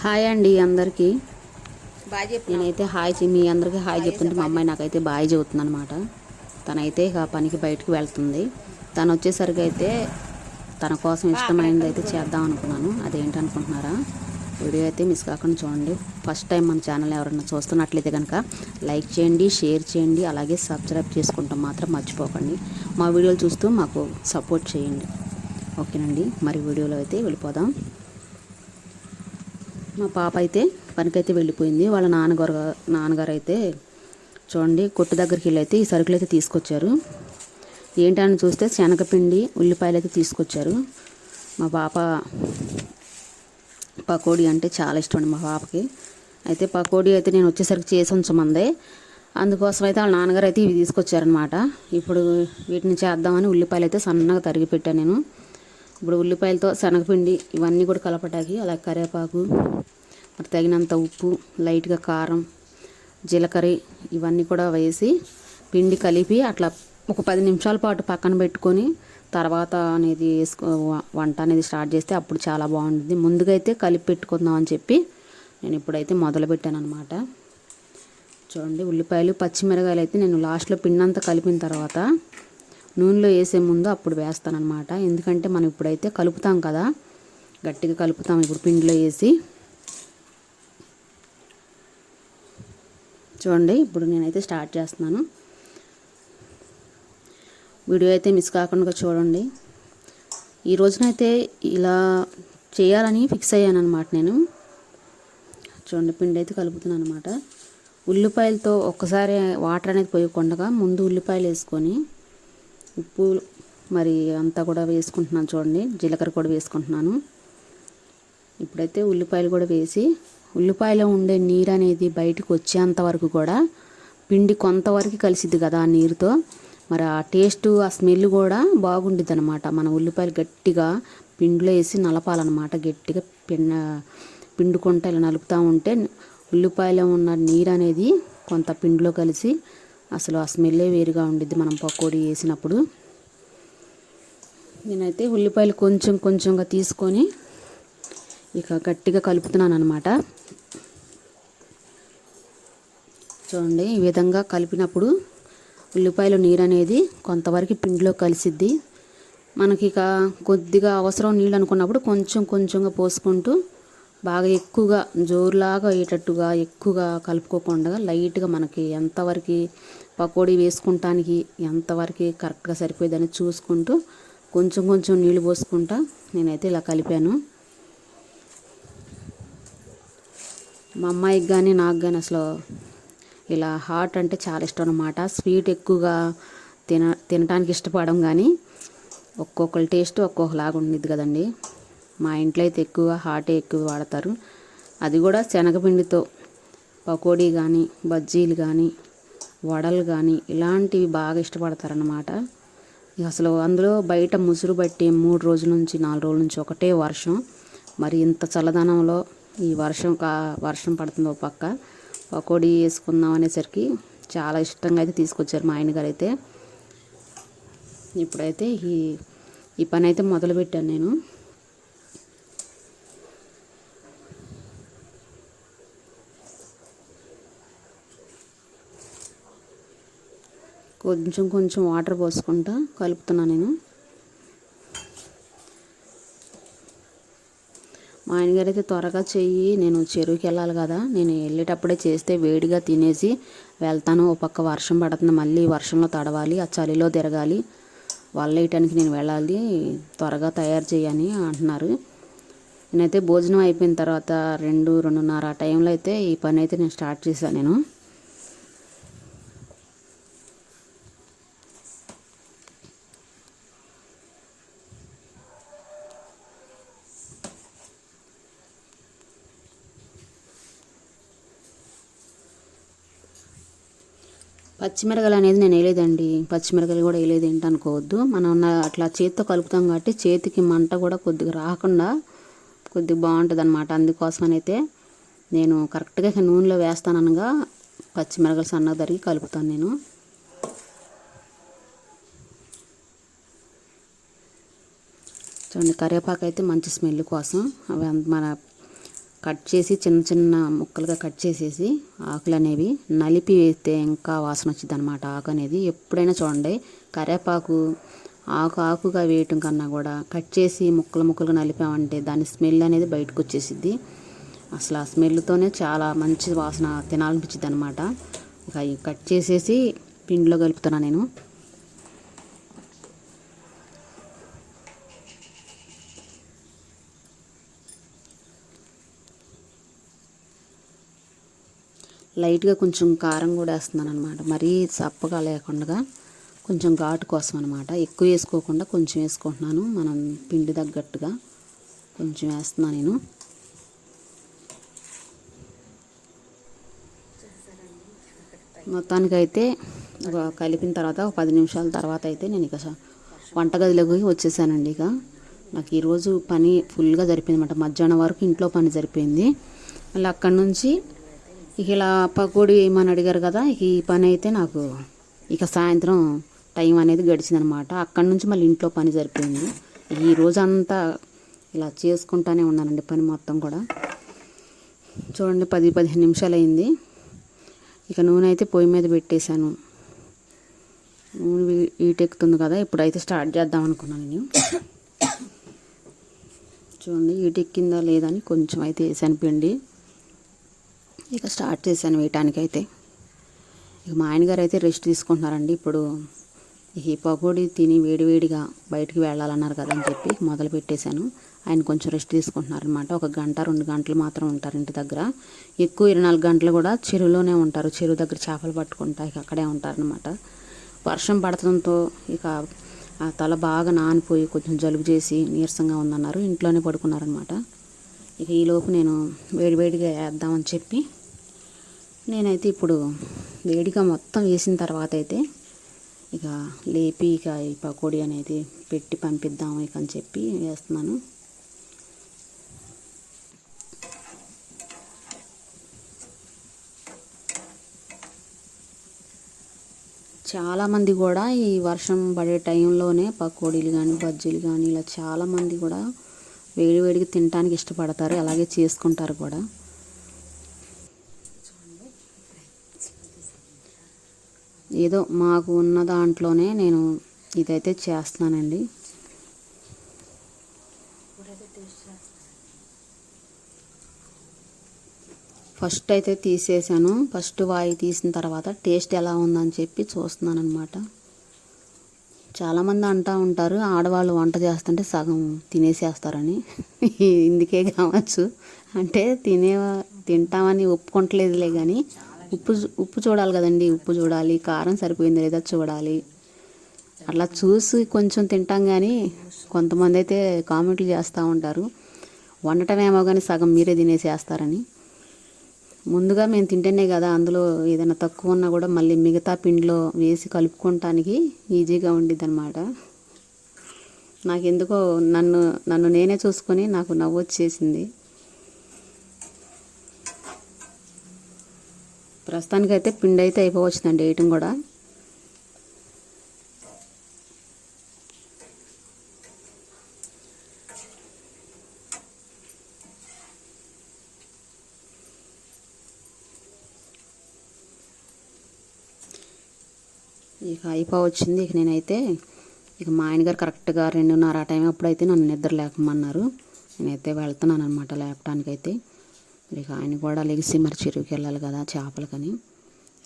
Hi అండి అందరికీ. చెప్పు. నేనైతే హాయ్ చె- మీ అందరికీ హాయ్ చెప్తుంటే మా అమ్మాయి నాకైతే బాయ్ చెబుతుంది అనమాట తనైతే ఇక పనికి బయటకు వెళ్తుంది. తను వచ్చేసరికి అయితే తన కోసం ఇష్టమైనది అయితే చేద్దాం అనుకున్నాను. అదేంటనుకుంటున్నారా? వీడియో అయితే మిస్ కాకుండా చూడండి. ఫస్ట్ టైం మన ఛానల్ ఎవరైనా చూస్తున్నట్లయితే కనుక లైక్ చేయండి షేర్ చేయండి అలాగే సబ్స్క్రైబ్ చేసుకుంటాం మాత్రం మర్చిపోకండి. మా వీడియోలు చూస్తూ మాకు సపోర్ట్ చేయండి. ఓకేనండి. మరి వీడియోలో అయితే వెళ్ళిపోదాం. మా పాప అయితే పనికైతే వెళ్ళిపోయింది. వాళ్ళ నాన్నగారు నాన్నగారు అయితే చూడండి కొట్టు దగ్గరికి వెళ్ళి అయితే ఈ సరుకులు అయితే తీసుకొచ్చారు. ఏంటని చూస్తే శనగపిండి ఉల్లిపాయలు అయితే తీసుకొచ్చారు. మా పాప పకోడీ అంటే చాలా ఇష్టం అండి మా పాపకి. అయితే పకోడీ అయితే నేను వచ్చేసరికి చేసి ఉంచమందే. అందుకోసం అయితే వాళ్ళ నాన్నగారు అయితే ఇవి తీసుకొచ్చారనమాట ఇప్పుడు వీటిని చేద్దామని ఉల్లిపాయలు అయితే సన్నగా తరిగి పెట్టాను నేను. ఇప్పుడు ఉల్లిపాయలతో శనగపిండి ఇవన్నీ కూడా కలపటాకి అలా కరివేపాకు మరి తగినంత ఉప్పు లైట్గా కారం జీలకర్ర ఇవన్నీ కూడా వేసి పిండి కలిపి అట్లా ఒక పది నిమిషాల పాటు పక్కన పెట్టుకొని తర్వాత అనేది వేసుకో వంట అనేది స్టార్ట్ చేస్తే అప్పుడు చాలా బాగుంటుంది. ముందుగా అయితే కలిపి పెట్టుకుందాం అని చెప్పి నేను ఇప్పుడైతే మొదలు పెట్టాను అనమాట చూడండి ఉల్లిపాయలు పచ్చిమిరకాయలు అయితే నేను లాస్ట్లో పిండి అంతా కలిపిన తర్వాత నూనెలో వేసే ముందు అప్పుడు వేస్తానమాట ఎందుకంటే మనం ఇప్పుడైతే కలుపుతాం కదా గట్టిగా కలుపుతాం ఇప్పుడు పిండిలో వేసి. చూడండి ఇప్పుడు నేనైతే స్టార్ట్ చేస్తున్నాను. వీడియో అయితే మిస్ కాకుండా చూడండి. ఈ రోజునైతే ఇలా చేయాలని ఫిక్స్ అయ్యాను అనమాట నేను. చూడండి పిండి అయితే కలుపుతున్నాను అనమాట ఉల్లిపాయలతో ఒక్కసారి వాటర్ అనేది పోయకుండా ముందు ఉల్లిపాయలు వేసుకొని ఉప్పు మరి అంతా కూడా వేసుకుంటున్నాను చూడండి. జీలకర్ర కూడా వేసుకుంటున్నాను. ఇప్పుడైతే ఉల్లిపాయలు కూడా వేసి ఉల్లిపాయలో ఉండే నీరు అనేది బయటకు వచ్చేంత వరకు కూడా పిండి కొంతవరకు కలిసిద్ది కదా ఆ నీరుతో. మరి ఆ టేస్ట్ ఆ స్మెల్ కూడా బాగుండిద్ది అనమాట మన ఉల్లిపాయలు గట్టిగా పిండిలో వేసి నలపాలన్నమాట. గట్టిగా పిండ పిండుకుంటే ఇలా నలుపుతూ ఉంటే ఉల్లిపాయలో ఉన్న నీరు అనేది కొంత పిండిలో కలిసి అసలు ఆ స్మెల్లే వేరుగా ఉండిద్ది మనం పకోడీ వేసినప్పుడు. నేనైతే ఉల్లిపాయలు కొంచెం కొంచెంగా తీసుకొని ఇక గట్టిగా కలుపుతున్నాను అనమాట చూడండి ఈ విధంగా కలిపినప్పుడు ఉల్లిపాయలు నీరు అనేది కొంతవరకు పిండిలో కలిసిద్ది. మనకి ఇక కొద్దిగా అవసరం నీళ్ళు అనుకున్నప్పుడు కొంచెం కొంచెంగా పోసుకుంటూ బాగా ఎక్కువగా జోరులాగా అయ్యేటట్టుగా ఎక్కువగా కలుపుకోకుండా లైట్గా మనకి ఎంతవరకు పకోడీ వేసుకుంటానికి ఎంతవరకు కరెక్ట్గా సరిపోయేదని చూసుకుంటూ కొంచెం కొంచెం నీళ్ళు పోసుకుంటా నేనైతే ఇలా కలిపాను. మా అమ్మాయికి కానీ నాకు కానీ అసలు ఇలా హాట్ అంటే చాలా ఇష్టం అనమాట స్వీట్ ఎక్కువగా తిన తినడానికి ఇష్టపడడం కానీ ఒక్కొక్కరి టేస్ట్ ఒక్కొక్కలాగా ఉండిద్ది కదండి. మా ఇంట్లో అయితే ఎక్కువ హాటే ఎక్కువ వాడతారు. అది కూడా శనగపిండితో పకోడీ కానీ బజ్జీలు కానీ వడలు కానీ ఇలాంటివి బాగా ఇష్టపడతారనమాట అసలు అందులో బయట ముసురు బట్టి మూడు రోజుల నుంచి నాలుగు రోజుల నుంచి ఒకటే వర్షం. మరి ఇంత చల్లదనంలో ఈ వర్షం కా వర్షం పడుతుంది ఒక పక్క. పకోడీ వేసుకుందాం అనేసరికి చాలా ఇష్టంగా అయితే తీసుకొచ్చారు మా ఆయన గారు అయితే ఇప్పుడైతే ఈ ఈ పని అయితే మొదలుపెట్టాను నేను. కొంచెం కొంచెం వాటర్ పోసుకుంటా కలుపుతున్నాను నేను. మా ఆయనగారు అయితే త్వరగా చెయ్యి నేను చెరువుకి వెళ్ళాలి కదా. నేను వెళ్ళేటప్పుడే చేస్తే వేడిగా తినేసి వెళ్తాను. ఓ పక్క వర్షం పడుతుంది మళ్ళీ వర్షంలో తడవాలి ఆ చలిలో తిరగాలి. వల్ల వేయటానికి నేను వెళ్ళాలి త్వరగా తయారు చేయని అంటున్నారు. నేనైతే భోజనం అయిపోయిన తర్వాత రెండు రెండున్నర ఆ టైంలో అయితే ఈ పని అయితే నేను స్టార్ట్ చేశాను నేను. పచ్చిమిరకలు అనేది నేను వేయలేదండి. పచ్చిమిరకలు కూడా వేయలేదు ఏంటి అనుకోవద్దు. మనం అట్లా చేతితో కలుపుతాం కాబట్టి చేతికి మంట కూడా కొద్దిగా రాకుండా కొద్దిగా బాగుంటుంది అనమాట అందుకోసమనైతే అయితే నేను కరెక్ట్గా నూనెలో వేస్తాననగా పచ్చిమిరకలు సన్నగా తరిగి కలుపుతాను నేను. చూడండి కరివేపాకు అయితే మంచి స్మెల్ కోసం. అవి అంత మన కట్ చేసి చిన్న చిన్న ముక్కలుగా కట్ చేసేసి ఆకులు అనేవి నలిపి వేస్తే ఇంకా వాసన వచ్చింది అనమాట ఆకు అనేది ఎప్పుడైనా చూడండి కరేపాకు ఆకు ఆకుగా వేయటం కన్నా కూడా కట్ చేసి ముక్కలు ముక్కలుగా నలిపామంటే దాని స్మెల్ అనేది బయటకు వచ్చేసిద్ది. అసలు ఆ స్మెల్తోనే చాలా మంచి వాసన తినాలనిపించింది అనమాట ఇక అవి కట్ చేసేసి పిండిలో కలుపుతున్నా నేను. లైట్గా కొంచెం కారం కూడా వేస్తున్నాను అనమాట మరీ చప్పగా లేకుండా కొంచెం ఘాటు కోసం అనమాట ఎక్కువ వేసుకోకుండా కొంచెం వేసుకుంటున్నాను. మనం పిండి తగ్గట్టుగా కొంచెం వేస్తున్నాను నేను. మొత్తానికైతే ఒక కలిపిన తర్వాత ఒక పది నిమిషాల తర్వాత అయితే నేను ఇక స- వంటగదిలోకి వచ్చేసానండి ఇక. నాకు ఈరోజు పని ఫుల్గా జరిపోయింది అనమాట మధ్యాహ్నం వరకు ఇంట్లో పని జరిపోయింది మళ్ళీ అక్కడి నుంచి ఇక ఇలా పకోడీ వేయమని అడిగారు కదా ఈ పని అయితే నాకు ఇక సాయంత్రం టైం అనేది గడిచిందనమాట. అక్కడి నుంచి మళ్ళీ ఇంట్లో పని సరిపోయింది. ఈ రోజంతా ఇలా చేసుకుంటానే ఉన్నానండి పని మొత్తం కూడా. చూడండి పది పదిహేను నిమిషాలు అయింది ఇక నూనె అయితే పొయ్యి మీద పెట్టేశాను. నూనె ఈటెక్కుతుంది కదా ఇప్పుడైతే స్టార్ట్ చేద్దాం అనుకున్నాను నేను. చూడండి ఈటెక్కిందా లేదా అని కొంచెం అయితే వేసాను పిండి. ఇక స్టార్ట్ చేశాను వేయటానికైతే. ఇక మా ఆయనగారు అయితే రెస్ట్ తీసుకుంటున్నారండి. ఇప్పుడు ఈ పకోడీ తిని వేడివేడిగా బయటికి వెళ్ళాలన్నారు కదా అని చెప్పి మొదలు పెట్టేశాను. ఆయన కొంచెం రెస్ట్ తీసుకుంటున్నారు అనమాట ఒక గంట రెండు గంటలు మాత్రం ఉంటారు ఇంటి దగ్గర. ఎక్కువ ఇరవై నాలుగు గంటలు కూడా చెరువులోనే ఉంటారు. చెరువు దగ్గర చేపలు పట్టుకుంటా ఇక అక్కడే ఉంటారనమాట వర్షం పడటంతో ఇక ఆ తల బాగా నానిపోయి కొంచెం జలుబు చేసి నీరసంగా ఉందన్నారు. ఇంట్లోనే పడుకున్నారనమాట ఇక ఈలోపు నేను వేడివేడిగా వేద్దామని చెప్పి నేనైతే ఇప్పుడు వేడిగా మొత్తం వేసిన తర్వాత అయితే ఇక లేపి ఇక ఈ పకోడీ అనేది పెట్టి పంపిద్దాం ఇక అని చెప్పి వేస్తున్నాను. చాలామంది కూడా ఈ వర్షం పడే టైంలోనే పకోడీలు కానీ బజ్జీలు కానీ ఇలా చాలామంది కూడా వేడి వేడిగా తినడానికి ఇష్టపడతారు. అలాగే చేసుకుంటారు కూడా. ఏదో మాకు ఉన్న దాంట్లోనే నేను ఇదైతే చేస్తున్నానండి. ఫస్ట్ అయితే తీసేసాను. ఫస్ట్ వాయి తీసిన తర్వాత టేస్ట్ ఎలా ఉందని చెప్పి చూస్తున్నాను అనమాట చాలామంది అంటూ ఉంటారు ఆడవాళ్ళు వంట చేస్తుంటే సగం తినేసేస్తారని. ఇందుకే కావచ్చు. అంటే తినే తింటామని ఒప్పుకుంటలేదులే కానీ ఉప్పు చూ- ఉప్పు చూడాలి కదండి ఉప్పు చూడాలి కారం సరిపోయింది లేదా చూడాలి. అట్లా చూసి కొంచెం తింటాం కానీ కొంతమంది అయితే కామెంట్లు చేస్తూ ఉంటారు. వండటం ఏమో కానీ సగం మీరే తినేసేస్తారని. ముందుగా మేము తింటేనే కదా అందులో ఏదైనా తక్కువ ఉన్నా కూడా మళ్ళీ మిగతా పిండిలో వేసి కలుపుకోవటానికి ఈజీగా ఉండిద్ది అనమాట నాకెందుకో నన్ను నన్ను నేనే చూసుకొని నాకు నవ్వు వచ్చేసింది ప్రస్తుతానికైతే పిండి అయితే అయిపోవచ్చుదండి వేయటం కూడా. ఇక అయిపోవచ్చింది ఇక నేనైతే ఇక మా ఆయనగారు కరెక్ట్గా రెండున్నర ఆ టైం అప్పుడైతే నన్ను నిద్ర లేకమన్నారు. నేనైతే వెళ్తున్నాను అనమాట లేపటానికైతే ఇక ఆయన కూడా లెగిసి మరి చెరువుకి వెళ్ళాలి కదా చేపలకని.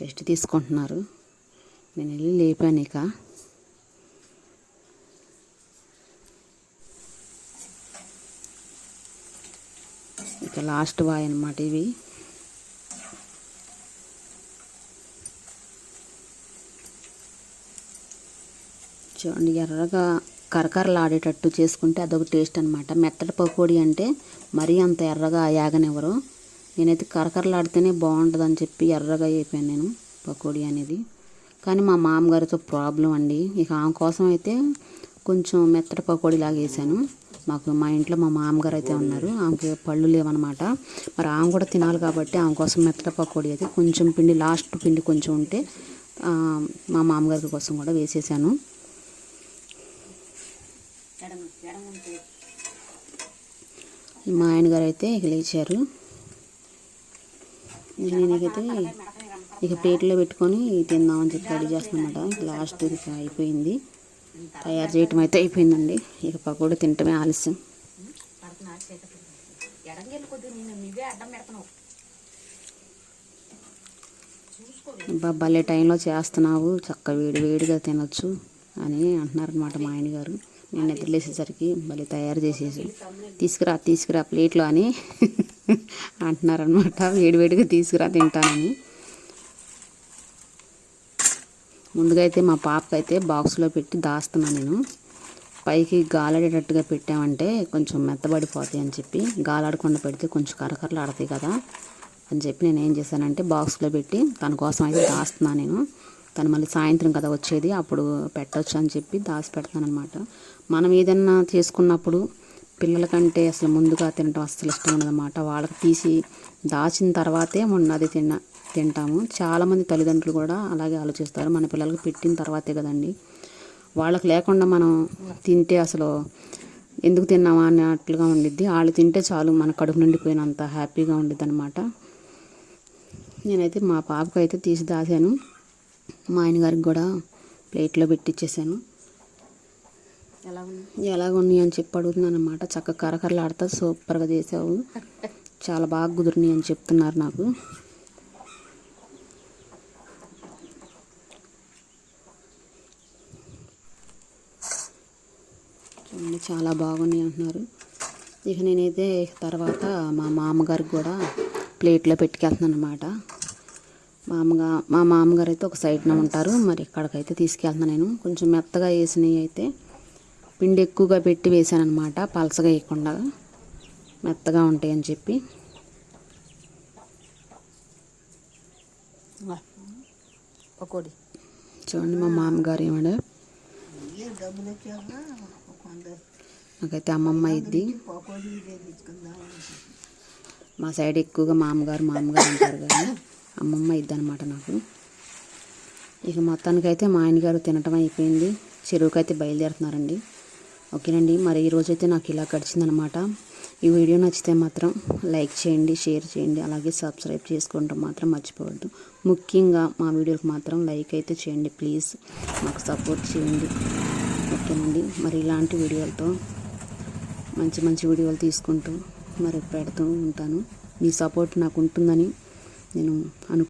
రెస్ట్ తీసుకుంటున్నారు. నేను వెళ్ళి లేపాను ఇక. ఇక లాస్ట్ వాయ్ అనమాట ఇవి. చూడండి ఎర్రగా కరకరలాడేటట్టు చేసుకుంటే అదొక టేస్ట్ అనమాట మెత్తటి పకోడీ అంటే మరీ అంత ఎర్రగా యాగనివ్వరు నేనైతే కరకరలాడితేనే బాగుంటుంది అని చెప్పి ఎర్రగా అయిపోయాను నేను పకోడీ అనేది. కానీ మా మామగారితో ప్రాబ్లం అండి. ఇక ఆమె కోసం అయితే కొంచెం మెత్తటి పకోడీ లాగా వేసాను. మాకు మా ఇంట్లో మా మామగారు అయితే ఉన్నారు. ఆమెకి పళ్ళు లేవన్నమాట. మరి ఆమె కూడా తినాలి కాబట్టి ఆమె కోసం మెత్తటి పకోడీ అయితే కొంచెం పిండి లాస్ట్ పిండి కొంచెం ఉంటే మా మామగారి కోసం కూడా వేసేసాను. మా ఆయన గారు అయితే ఇక లేచారు నేనైతే ఇక ప్లేట్లో పెట్టుకొని తిందామని చెప్పి రెడీ చేస్తానమాట లాస్ట్ ఇక అయిపోయింది. తయారు చేయటం అయితే అయిపోయిందండి. ఇక పకోడీ తినటమే ఆలస్యం. అబ్బా భలే టైంలో చేస్తున్నావు. చక్క వేడి వేడిగా తినొచ్చు అని అంటున్నారనమాట మా ఆయన గారు నేను నిద్రలేసేసరికి మళ్ళీ తయారు చేసేసి తీసుకురా తీసుకురా ప్లేట్లో అని అంటున్నారనమాట వేడివేడిగా తీసుకురా తింటానని. ముందుగా అయితే మా పాపకి అయితే బాక్స్లో పెట్టి దాస్తున్నాను నేను. పైకి గాలాడేటట్టుగా పెట్టామంటే కొంచెం మెత్తబడిపోతాయి అని చెప్పి గాలాడకుండా పెడితే కొంచెం కరకరలు ఆడతాయి కదా అని చెప్పి నేను ఏం చేశానంటే బాక్స్లో పెట్టి తన కోసం అయితే దాస్తున్నాను నేను. తను మళ్ళీ సాయంత్రం కదా వచ్చేది అప్పుడు పెట్టవచ్చు అని చెప్పి దాచి పెడతానమాట మనం ఏదన్నా చేసుకున్నప్పుడు పిల్లలకంటే అసలు ముందుగా తినటం అస్సలు ఇష్టం ఉండదన్నమాట. వాళ్ళకి తీసి దాచిన తర్వాతే ఉన్నది తిన తిన్న తింటాము. చాలామంది తల్లిదండ్రులు కూడా అలాగే ఆలోచిస్తారు. మన పిల్లలకి పెట్టిన తర్వాతే కదండి. వాళ్ళకి లేకుండా మనం తింటే అసలు ఎందుకు తిన్నామా అన్నట్లుగా ఉండిద్ది. వాళ్ళు తింటే చాలు మన కడుపు నిండిపోయినంత హ్యాపీగా ఉండిద్ది అనమాట నేనైతే మా పాపకు అయితే తీసి దాసాను మా ఆయన గారికి కూడా ప్లేట్లో పెట్టిచ్చేసాను. ఎలా ఉంది? ఎలాగ ఉన్నాయి అని చెప్పి అడుగుతున్నాను అనమాట చక్కగా కరకరలు ఆడుతా సూపర్గా చేసావు. చాలా బాగా కుదిరినాయి అని చెప్తున్నారు నాకు. చూడండి చాలా బాగున్నాయి అంటున్నారు. ఇక నేనైతే తర్వాత మా మామగారికి కూడా ప్లేట్లో పెట్టుకెళ్తున్నాను అనమాట మామగా మా మామగారు అయితే ఒక సైడ్న ఉంటారు. మరి ఇక్కడికైతే తీసుకెళ్తున్నాను నేను. కొంచెం మెత్తగా వేసినవి అయితే పిండి ఎక్కువగా పెట్టి వేసాను అనమాట పలసగా వేయకుండా మెత్తగా ఉంటాయి అని చెప్పి పకోడీ. చూడండి మా మామగారు ఏమడా నాకైతే అమ్మమ్మ ఇద్ది మా సైడ్ ఎక్కువగా మామగారు మామగారు అంటారు కానీ అమ్మమ్మ ఇద్దనమాట నాకు. ఇక మొత్తానికైతే మా ఆయనగారు తినటం అయిపోయింది. చెరువుకైతే బయలుదేరుతున్నారండి. ఓకేనండి మరి ఈరోజు అయితే నాకు ఇలా గడిచిందనమాట ఈ వీడియో నచ్చితే మాత్రం లైక్ చేయండి షేర్ చేయండి అలాగే సబ్స్క్రైబ్ చేసుకుంటాం మాత్రం మర్చిపోవద్దు. ముఖ్యంగా మా వీడియోకి మాత్రం లైక్ అయితే చేయండి ప్లీజ్. మాకు సపోర్ట్ చేయండి. ఓకేనండి మరి ఇలాంటి వీడియోలతో మంచి మంచి వీడియోలు తీసుకుంటూ మరి పెడుతూ ఉంటాను. మీ సపోర్ట్ నాకు ఉంటుందని నేను అను